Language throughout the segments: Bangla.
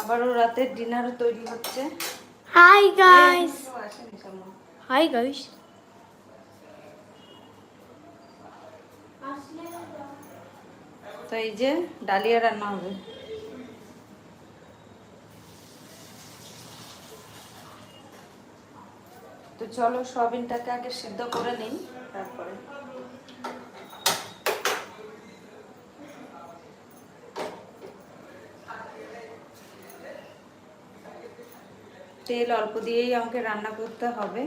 আবারও রাতের ডিনার তৈরি হচ্ছে আসেনি সামনে। Hi guys. তো এই যে ডালিয়া রান্না হবে তো চলো সয়াবিনটাকে আগে সিদ্ধ করে নিই তারপরে তেল অল্প দিয়েই আমাকে রান্না করতে হবে।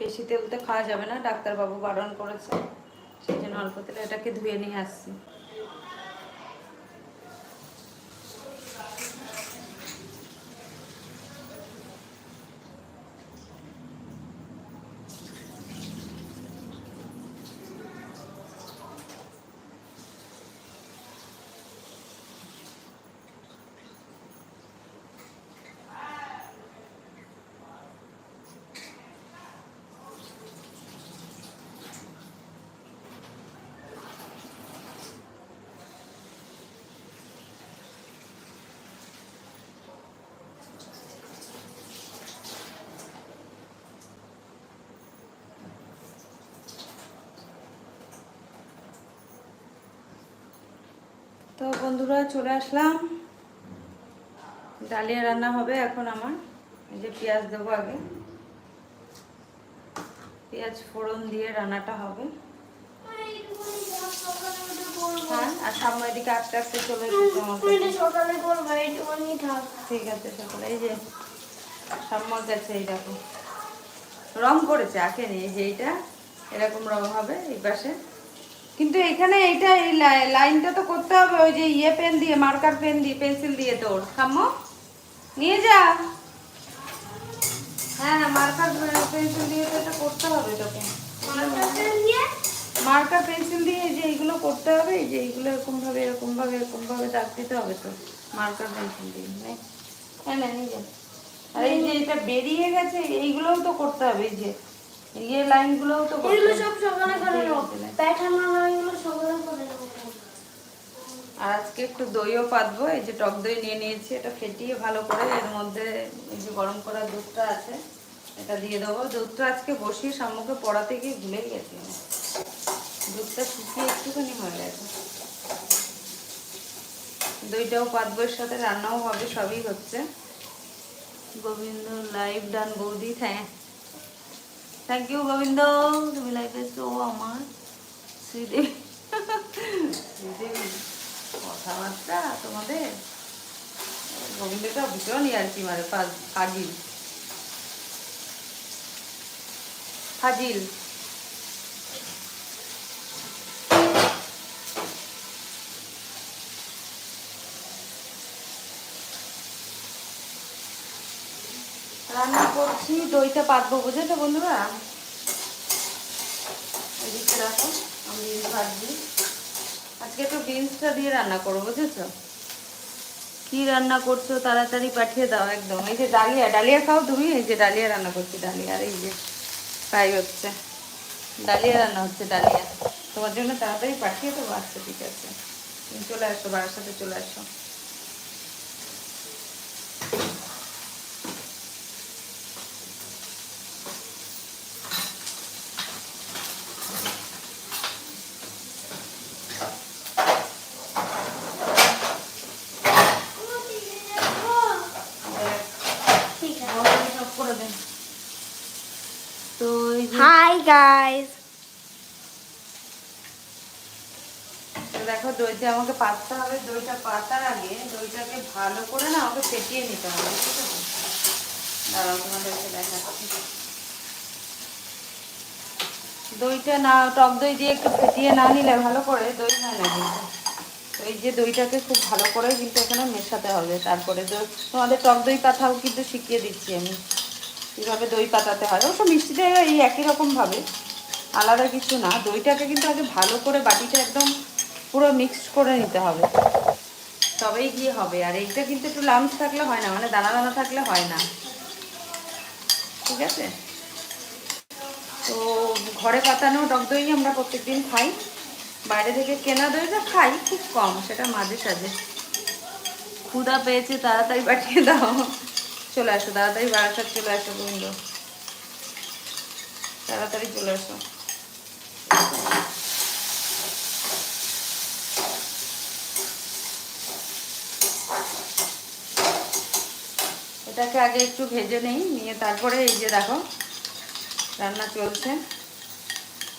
বেশি তেল তো খাওয়া যাবে না, ডাক্তারবাবু বারণ করেছে, সেই জন্য অল্প তেলে এটাকে ধুয়ে নিয়ে আসছি। তো বন্ধুরা চলে আসলাম। ডালিয়া রান্না হবে এখন আমার। এই যে পেঁয়াজ দেবো আগে। পেঁয়াজ ফোড়ন দিয়ে রান্নাটা হবে। হ্যাঁ আর সামনের দিকে আস্তে আস্তে চলে। সকালে ঠিক আছে, সকলে। এই যে সাম্যক গেছে এই দেখো। রং করেছে, আঁকেনি। এই যে এইটা, এরকম রং হবে এই পাশে। কিন্তু এখানে এইটা, এই লাইনটা তো করতে হবে, ওই যে ইয়ে পেন দিয়ে, মার্কার পেন দিয়ে, পেন্সিল দিয়ে তোর সাম্য নিয়ে যা। হ্যাঁ হ্যাঁ মার্কার পেন্সিল দিয়ে তো এটা করতে হবে তোকে। মার্কার পেন্সিল দিয়ে যে এইগুলো করতে হবে, এই যে এইগুলো এরকম ভাবে এরকম ভাবে এরকম ভাবে দাগ দিতে হবে তো মার্কার পেন্সিল দিয়ে। হ্যাঁ না, নিয়ে যা। আর এই যে এটা বেরিয়ে গেছে, এইগুলোও তো করতে হবে, এই যে ইয়ে লাইনগুলোও তো এগুলো সব সকালে করে নেব প্যাটার্ন এগুলো সকালে করে নেব আর আজকে একটু দইও পাতবো এই যে টক দই নিয়ে নিয়েছি এটা ফেটিয়ে ভালো করে এর মধ্যে এই যে গরম করা দুধটা আছে এটা দিয়ে দেবো। দুধটা আজকে বসিয়ে সাম্যকে পড়াতে গিয়ে ভুলেই গেছি দুধটা শুকিয়ে একটুখানি হয়ে গেছে। দইটাও পাতবো এর সাথে রান্নাও হবে সবই হচ্ছে। গোবিন্দ লাইভ ডান বৌদি থ্যাংক। থ্যাংক ইউ গোবিন্দ তুমি লাইফে এসো আমার শ্রীদেবী শ্রীদেবী কথাবার্তা তোমাদের গোবিন্দটা ভীষণ আর কি মানে ফাজিল ফাজিল রান্না করছি দইটা পাতবো বুঝেছ বন্ধুরা? এদিকে রাখো, আমি বিনস আজকে একটু বিনসটা দিয়ে রান্না করব, বুঝেছ? কি রান্না করছ তাড়াতাড়ি পাঠিয়ে দাও একদম। এই যে ডালিয়া ডালিয়া খাও তুমি? এই যে ডালিয়া রান্না করছি, ডালিয়া আর এই যে ফ্রাই হচ্ছে। ডালিয়া রান্না হচ্ছে, ডালিয়া। তোমার জন্য তাড়াতাড়ি পাঠিয়ে দেবো আচ্ছা ঠিক আছে। চলে আসো বাড়ির সাথে চলে আসো ঠিক আছে আমাকে সব করে দেন তো এই যে হাই গাইস তো দইটা আমাকে পাততে হবে দইটা পাতার আগে, দইটাকে ভালো করে না আমাকে ফেটিয়ে নিতে হবে, ঠিক আছে? দাঁড়াও, তোমাদেরকে দেখাচ্ছি। দইটা না, টক দই দিয়ে একটু ফেটিয়ে না নিলে ভালো করে, দই হয় না কিন্তু। এই যে দইটাকে খুব ভালো করে কিন্তু এখানে মেশাতে হবে, তারপরে দই তোমাদের টক দই পাতাও কিন্তু শিখিয়ে দিচ্ছি আমি, কীভাবে দই পাতাতে হয়। অবশ্য মিষ্টিটা এই একই রকমভাবে আলাদা কিছু না। দইটাকে কিন্তু আগে ভালো করে বাটিতে একদম পুরো মিক্সড করে নিতে হবে। তবেই গিয়ে হবে। আর এইটা কিন্তু একটু লামস থাকলে হয় না মানে দানা দানা থাকলে হয় না। ঠিক আছে? তো ঘরে পাতানো টক দই আমরা প্রত্যেকদিন খাই। বাইরে থেকে কেনা দইটা খাই, খুব কম, সেটা মাঝে সাঝে। ক্ষুদা পেয়েছে, তাড়াতাড়ি পাঠিয়ে দাও। চলে আসো, তাড়াতাড়ি বারাসাত চলে আসো গোবিন্দ তাড়াতাড়ি চলে আসো। এটাকে আগে একটু ভেজে নেই, নিয়ে তারপরে এই যে দেখো, রান্না চলছে।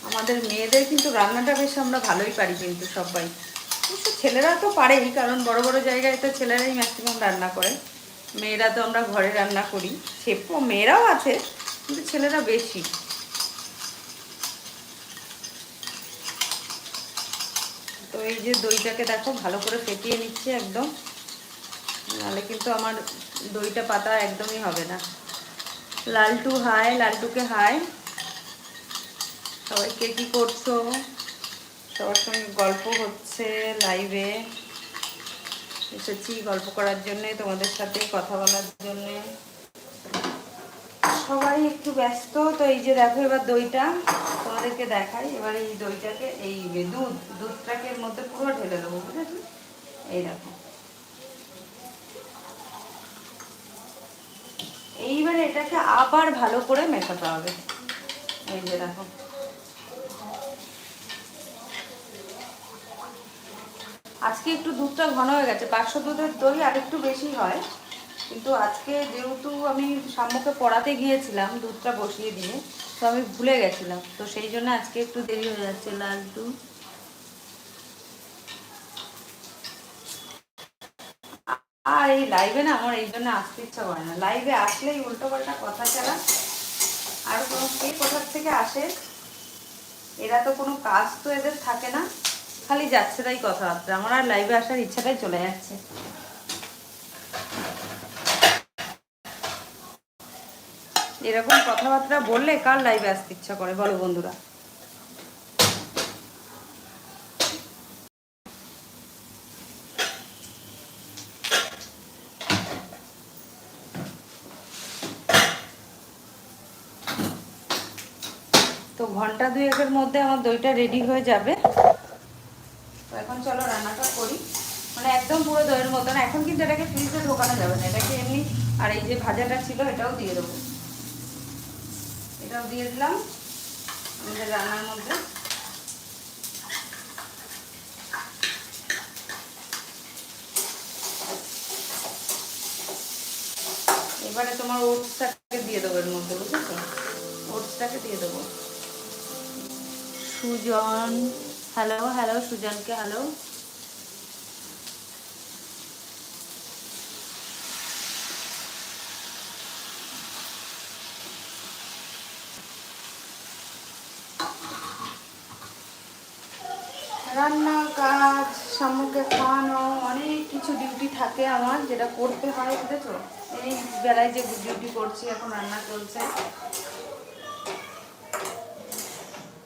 আমাদের মেয়েদের কিন্তু রান্নাটা বেশ আমরা ভালোই পারি কিন্তু সবাই। অবশ্য ছেলেরা তো পারেই, কারণ বড় বড় জায়গায় তো ছেলেরাই ম্যাক্সিমাম রান্না করে। মেয়েরা তো আমরা ঘরে রান্না করি। সেপ মেয়েরাও আছে, কিন্তু ছেলেরা বেশি। তো এই যে দইটাকে দেখো ভালো করে ফেটিয়ে নিচ্ছে একদম। নাহলে কিন্তু আমার দইটা পাতা একদমই হবে না। লালটু হাই লালটুকে হাই সবাই কে কী করছ? সবার সঙ্গে গল্প হচ্ছে লাইভে এসেছি গল্প করার জন্যে, তোমাদের সাথে কথা বলার জন্যে। সবাই একটু ব্যস্ত, তো এই যে দেখো এবার দইটা, তোমাদেরকে দেখাই। এবার এই দইটাকে, এই দুধ, দুধটাকে মধ্যে পুরো ঢেলে দেবো, বুঝেছ? এই দেখো। এইবারে এটাকে আবার ভালো করে মেশাতে হবে। এই যে দেখো। আজকে একটু দুধটা ঘন হয়ে গেছে পাঁচশো দুধের দই আর একটু বেশি হয়, কিন্তু আজকে যেহেতু আমি সাম্যকে পড়াতে গিয়েছিলাম, দুধটা বসিয়ে দিয়ে, তো আমি ভুলে গেছিলাম, তো সেই জন্য আজকে একটু দেরি হয়ে যাচ্ছে লালটু আর এই লাইভে না আমার এই জন্য আসতে ইচ্ছা করে না। লাইভে আসলেই উল্টো পাল্টা কথা চালা আর কোনো কে কোথার থেকে আসে? এরা তো কোনো কাজ তো এদের থাকে না। খালি যাচ্ছে তাই কথাবার্তা। আমার আর লাইভে আসার ইচ্ছাটাই চলে যাচ্ছে। এরকম কথাবার্তা বললে কার লাইভে আসতে ইচ্ছা করে? বলো বন্ধুরা তো ঘণ্টা দুয়েকের মধ্যে আমার দইটা রেডি হয়ে যাবে। তো এখন চলো রান্নাটা করি। মানে একদম পুরো দইয়ের মতন এখন কিন্তু এটাকে ফ্রিজে ঢোকানো যাবে না। এটাকে এমনি আর এই যে ভাজাটা ছিল, এটাও দিয়ে দেবো। এটাও দিয়ে দিলাম আমাদের রান্নার মধ্যে। এবারে তোমার ওটসটাকে দিয়ে দেবো এর মধ্যে, বুঝেছ? ওটসটাকে দিয়ে দেবো। সুজন। হ্যালো হ্যালো সুজনকে হ্যালো রান্না কাজ সামুকে খাওয়ানো, অনেক কিছু ডিউটি থাকে আমার, যেটা করতে হয়, বুঝেছ? এই বেলায় যে ডিউটি করছি, এখন রান্না চলছে।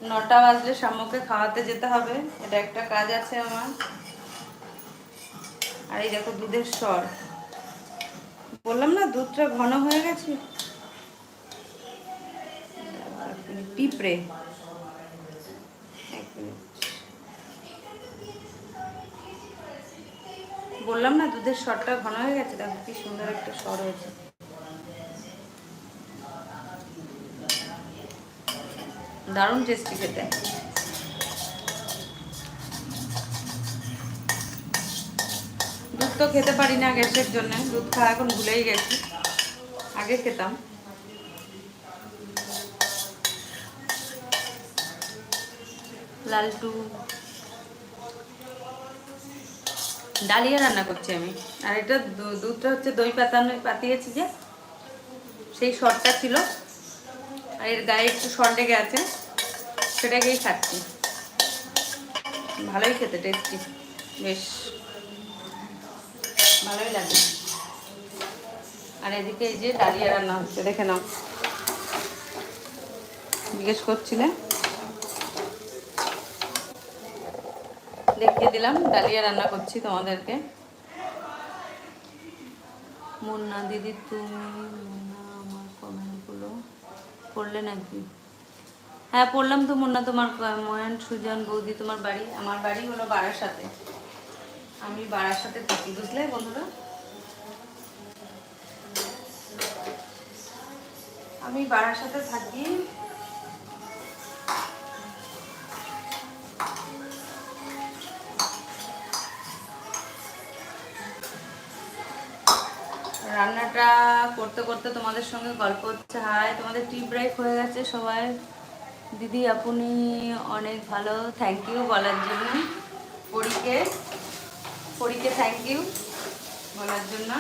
নটা বাজলে শামুকে খাওয়াতে যেতে হবে। এটা একটা কাজ আছে আমার। আর এই দেখো দুধের স্বর। বললাম না, দুধটা ঘন হয়ে গেছে? পিঁপড়ে। বললাম না, দুধের স্বরটা ঘন হয়ে গেছে? দেখো কি সুন্দর একটা স্বর হয়েছে। দারুণ টেস্টি খেতে। দুধ তো খেতে পারি না গ্যাসের জন্য, দুধ খাওয়া এখন ভুলেই গেছি। আগে খেতাম। লালটু। ডালিয়া রান্না করছি আমি। আর এটা দুধটা হচ্ছে দই পাতানো পাতিয়েছি যে, সেই শরটা ছিল। আর এর গায়ে একটু সর লেগে আছে, সেটাকেই খাচ্ছি। ভালোই খেতে টেস্টি বেশ। ভালোই লাগে। আর এদিকে এই যে ডালিয়া রান্না হচ্ছে, দেখে নাও। জিজ্ঞেস করছিলে? দেখিয়ে দিলাম, ডালিয়া রান্না করছি তোমাদেরকে। মুন্না দিদি, তুমি করলে নাকি? হ্যাঁ পড়লাম তো মুন্না তোমার ময়ান, সুজন, বৌদি তোমার বাড়ি। আমার বাড়ি হলো বারাসাতে। আমি বারাসাতে থাকি, বুঝলে বন্ধুরা? আমি বারাসাতে থাকি। রান্নাটা করতে করতে তোমাদের সঙ্গে গল্প হচ্ছে। হাই, তোমাদের টি ব্রেক হয়ে গেছে সবাই। দিদি, আপনি অনেক ভালো। থ্যাংক ইউ বলার জন্য। পরীকে পরীকে থ্যাংক ইউ বলার জন্য।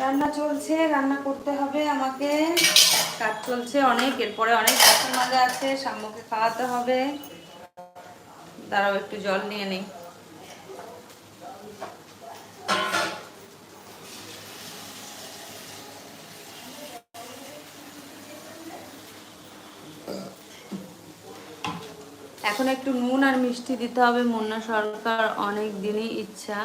রান্না চলছে, রান্না করতে হবে আমাকে। কাজ চলছে অনেক, এরপরে অনেক বাসন মাজা আছে সাম্যকে খাওয়াতে হবে। দাঁড়াও একটু জল নিয়ে নেই। এখন একটু নুন আর মিষ্টি দিতে হবে। মুন্না সরকার অনেক দিনই ইচ্ছা।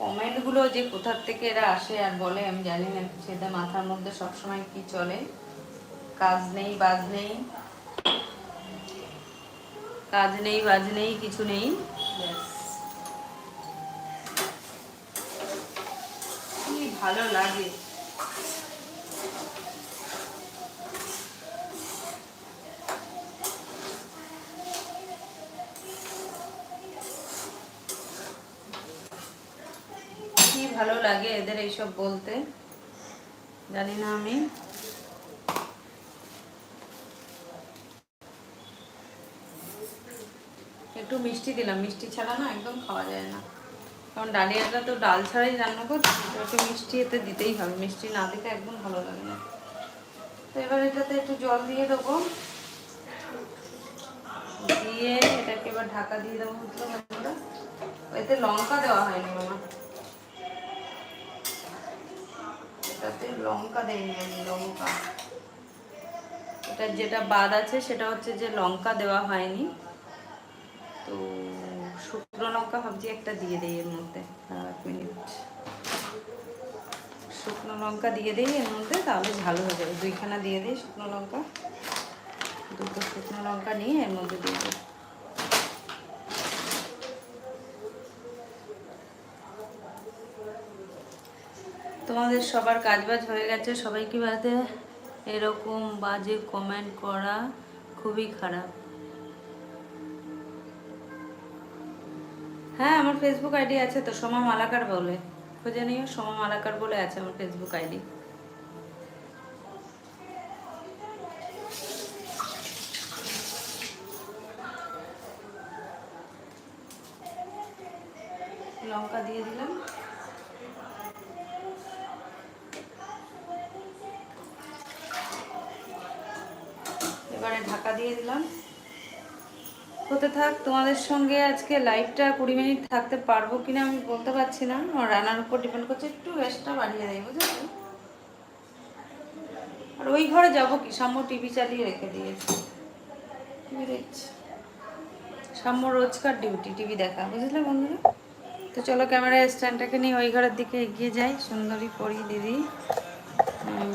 কমেন্টগুলো যে কোথার থেকে এরা আসে আর বলে, আমি জানি না, সেটা মাথার মধ্যে সবসময় কি চলে। কাজ নেই, বাজ নেই। কাজ নেই, বাজ নেই, কিছু নেই। কি ভালো লাগে। ভালো লাগে এদের এইসব বলতে? জানি না আমি। একটু মিষ্টি দিলাম। মিষ্টি ছাড়া না একদম খাওয়া যায় না। কারণ ডালিয়াটা তো ডাল ছাড়াই রান্না করছি তো একটু মিষ্টি এতে দিতেই হবে। মিষ্টি না দিলে একদম ভালো লাগে না। তো এবার এটাতে একটু জল দিয়ে দেবো। দিয়ে এটাকে এবার ঢাকা দিয়ে দেবো এতে লঙ্কা দেওয়া হয়নি মামা এটাতে লঙ্কা দেয়নি আমি, লঙ্কা। এটা যেটা বাদ আছে সেটা হচ্ছে যে লঙ্কা দেওয়া হয়নি। তো শুকনো লঙ্কা ভাবছি একটা দিয়ে দিই এর মধ্যে। এক মিনিট। শুকনো লঙ্কা দিয়ে দিই এর মধ্যে, তাহলে ভালো হয়ে যাবে। দুইখানা দিয়ে দিই শুকনো লঙ্কা। দুটো শুকনো লঙ্কা নিয়ে এর মধ্যে দিয়ে দিই। তোমাদের সবার কাজবাজ হয়ে গেছে সবাই কি বাদে এরকম বাজে কমেন্ট করা খুবই খারাপ। হ্যাঁ আমার ফেসবুক আইডি আছে তো, সোমা মালাকার বলে। খুঁজে নিও, সোমা মালাকার বলে আছে আমার ফেসবুক আইডি লঙ্কা দিয়ে দিলাম। এবারে ঢাকা দিয়ে দিলাম। হতে থাক, তোমাদের সঙ্গে আজকে লাইভটা কুড়ি মিনিট থাকতে পারব কিনা আমি বলতে পারছি না। আমার রান্নার উপর ডিপেন্ড করছে, একটু গ্যাসটা বাড়িয়ে দেয়, বুঝেছ? আর ওই ঘরে যাব কি? সাম্য টিভি চালিয়ে রেখে দিয়েছি। টিভি দেখছি। সাম্য রোজকার ডিউটি টিভি দেখা, বুঝলে বন্ধুরা? তো চলো ক্যামেরা স্ট্যান্ডটাকে নিয়ে ওই ঘরের দিকে এগিয়ে যাই। সুন্দরী, পরি, দিদি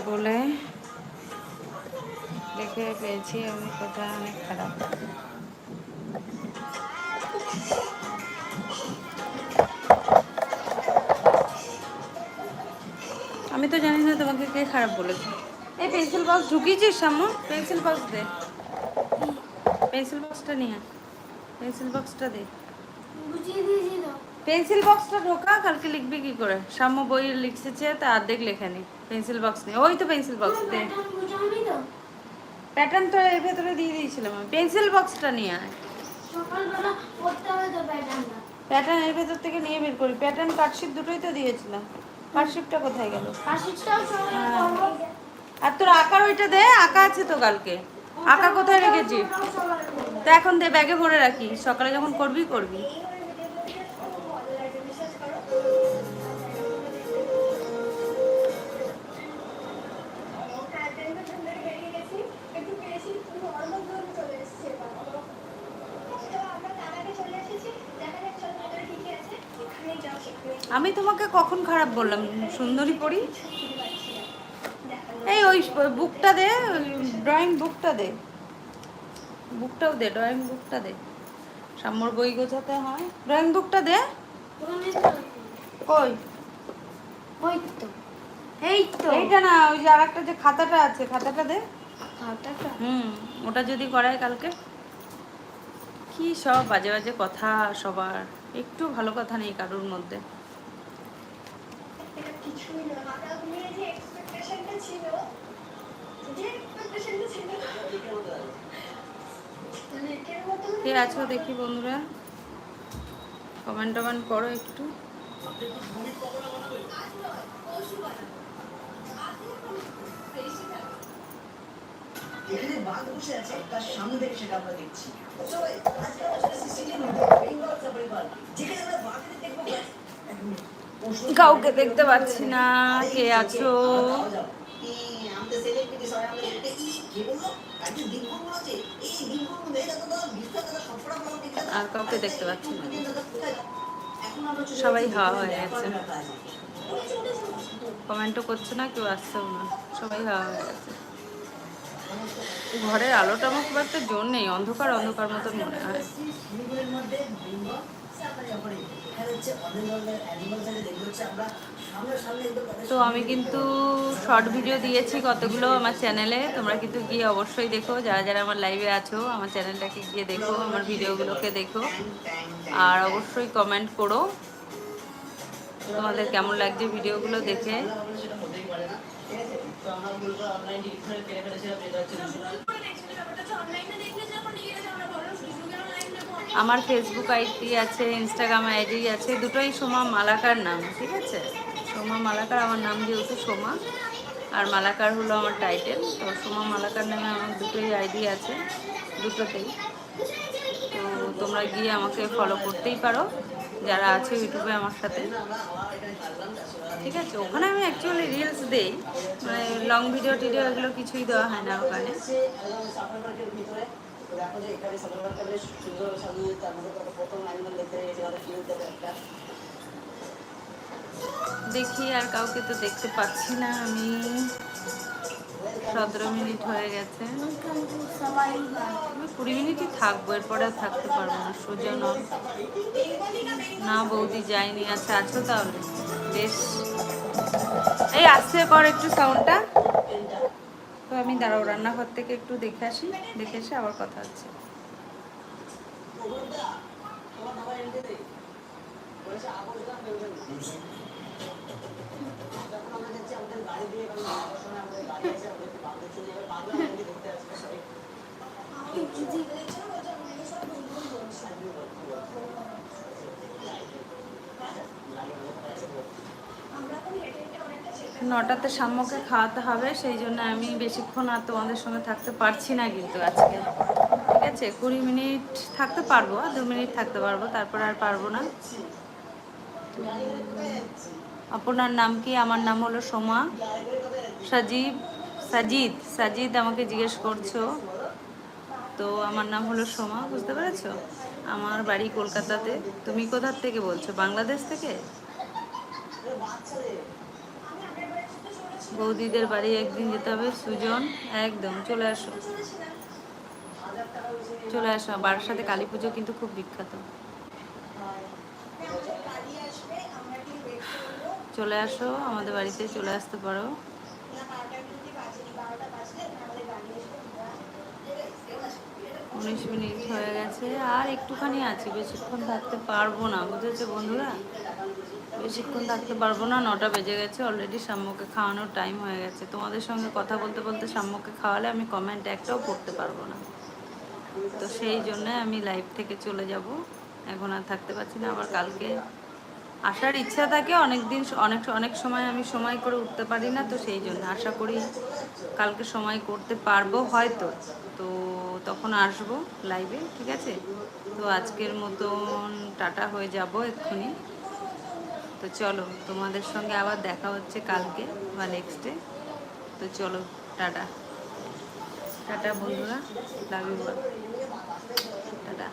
বলে দেখে পেয়েছি আমি কথা অনেক খারাপ। আমি তো জানি না তোমাকে কে খারাপ বলেছে। এই পেন্সিল বক্স ঢুকিয়েছিস সামু পেন্সিল বক্স দে। পেন্সিল বক্সটা নিয়ে পেন্সিল বক্সটা দে। পেন্সিল বক্সটা ঢোকা কালকে লিখবি কি করে? সাম্য বই লিখছে তা অর্ধেক লেখা নেই পেন্সিল বক্স নেই ওই তো পেন্সিল বক্স দে। প্যাটার্ন তো? এর ভেতরে দিয়ে দিয়েছিলাম আমি। পেন্সিল বক্সটা নিয়ে আয়। প্যাটার্ন এর ভেতর থেকে নিয়ে বের করি। প্যাটার্ন কাটশিট দুটোই তো দিয়েছিলাম। কাটশিটটা কোথায় গেল? কাশিটাও আর তোর আঁকার ওইটা দে আঁকা আছে তো কালকে। আঁকা কোথায় রেখেছিস? তো এখন দে ব্যাগে ভরে রাখি সকালে যখন করবি করবি। আমি তোমাকে কখন খারাপ বললাম? সুন্দরী পড়ি এই ওই বুকটা দে ড্রয়িং বুকটা দে। বুকটাও দে ড্রয়িং বুকটা দে। সাম্যর বই গোছাতে হয়। ড্রয়িং বুকটা দে। কই? ওই তো এই তো। এইটা না ওই যে আর একটা যে খাতাটা আছে খাতাটা দে। খাতাটা? হুম ওটা যদি করায় কালকে। কি সব বাজে বাজে কথা সবার। একটু ভালো কথা নেই কারোর মধ্যে। এটা কিছুই না। আমার মেয়ে যে এক্সপেকটেশনটা ছিল যে এক্সপেকটেশনটা ছিল কে আছো দেখি বন্ধুরা? কমেন্ট টমেন্ট করো একটু। এখানে বাঘ বসে আছে তার সামনে থেকে সেটা আমরা দেখছি। সবাই আজকে আমাদের সিসিটিভি বেঙ্গল সাফারি পার্ক যেখানে আমরা দেখব কাউকে দেখতে পাচ্ছি না, কে আছো? আর কাউকে দেখতে পাচ্ছি না। সবাই হাওয়া হয়ে গেছে। কমেন্টও করছে না, কেউ আসছেও না। সবাই হাওয়া হয়ে গেছে। ঘরের আলোটা আমার খুব একটা জোর নেই, অন্ধকার অন্ধকার মতন মনে হয়। তো আমি কিন্তু শর্ট ভিডিও দিয়েছি কতগুলো আমার চ্যানেলে তোমরা কিন্তু গিয়ে অবশ্যই দেখো। যারা যারা আমার লাইভে আছো আমার চ্যানেলটাকে গিয়ে দেখো আমার ভিডিওগুলোকে দেখো। আর অবশ্যই কমেন্ট করো। তোমাদের কেমন লাগছে ভিডিওগুলো দেখে? আমার ফেসবুক আইডি আছে ইনস্টাগ্রাম আইডি আছে, দুটোই সোমা মালাকার নাম, ঠিক আছে? সোমা মালাকার, আমার নাম যেহেতু সোমা, আর মালাকার হলো আমার টাইটেল তো সোমা মালাকার নামে আমার দুটোই আইডি আছে, দুটোতেই। তো তোমরা গিয়ে আমাকে ফলো করতেই পারো, যারা আছে ইউটিউবে আমার সাথে। ঠিক আছে? ওখানে আমি অ্যাকচুয়ালি রিলস দেই মানে লং ভিডিও টিডিও এগুলো কিছুই দেওয়া হয় না ওখানে। দেখো আর কাউকে তো দেখতে পাচ্ছি না আমি। সতেরো মিনিট হয়ে গেছে। আমি কুড়ি মিনিটই থাকব, এরপরে আর থাকতে পারব না, সোজা না, বৌদি যায়নি। আচ্ছা আছো তাহলে? বেশ। এই, আসছে, কর একটু সাউন্ডটা তো আমি দাঁড়াও রান্নাঘর থেকে একটু দেখে আসি দেখে এসে আবার কথা হচ্ছে। তোমার বাবা এনে দে বলেছে আবর্জনা ফেলবেন না যখন আমরা যাচ্ছি আমাদের গাড়ি দিয়ে কারণ যাওয়ার সময় আমাদের গাড়ি আছে আমাদের বাংলা চলে যাবে বাংলা আমাদের দেখতে আসবে সবাই নটাতে সাম্যকে খাওয়াতে হবে, সেই জন্য আমি বেশিক্ষণ আর তোমাদের সঙ্গে থাকতে পারছি না কিন্তু আজকে। ঠিক আছে, কুড়ি মিনিট থাকতে পারব আর দু মিনিট থাকতে পারব, তারপর আর পারব না। আপনার নাম কি? আমার নাম হলো সোমা। সাজিব, সাজিদ সাজিদ আমাকে জিজ্ঞেস করছ। তো আমার নাম হলো সোমা, বুঝতে পেরেছ? আমার বাড়ি কলকাতাতে। তুমি কোথার থেকে বলছো? বাংলাদেশ থেকে? বৌদিদের বাড়ি একদিন যেতে হবে। সুজন, একদম, চলে আসো। চলে আসো বাড়ির সাথে কালী পুজো কিন্তু খুব বিখ্যাত। চলে আসো, আমাদের বাড়িতে চলে আসতে পারো। উনিশ মিনিট হয়ে গেছে, আর একটুখানি আছে, বেশিক্ষণ থাকতে পারব না, বুঝেছ বন্ধুরা? বেশিক্ষণ থাকতে পারব না, নটা বেজে গেছে অলরেডি সাম্যকে খাওয়ানোর টাইম হয়ে গেছে। তোমাদের সঙ্গে কথা বলতে বলতে সাম্যকে খাওয়ালে আমি কমেন্ট একটাও পড়তে পারব না। তো সেই জন্য আমি লাইভ থেকে চলে যাব। এখন আর থাকতে পারছি না, আবার কালকে আসার ইচ্ছা থাকে, অনেক দিন অনেক অনেক সময় আমি সময় করে উঠতে পারি না, তো সেই জন্য আশা করি কালকে সময় করতে পারব হয়তো। তো তখন আসব লাইভে ঠিক আছে? তো আজকের মতন টাটা হয়ে যাব এক্ষুনি। তো চলো, তোমাদের সঙ্গে আবার দেখা হচ্ছে কালকে বা নেক্সট ডে তো চলো, টাটা। টাটা বন্ধুরা ইউ টাটা।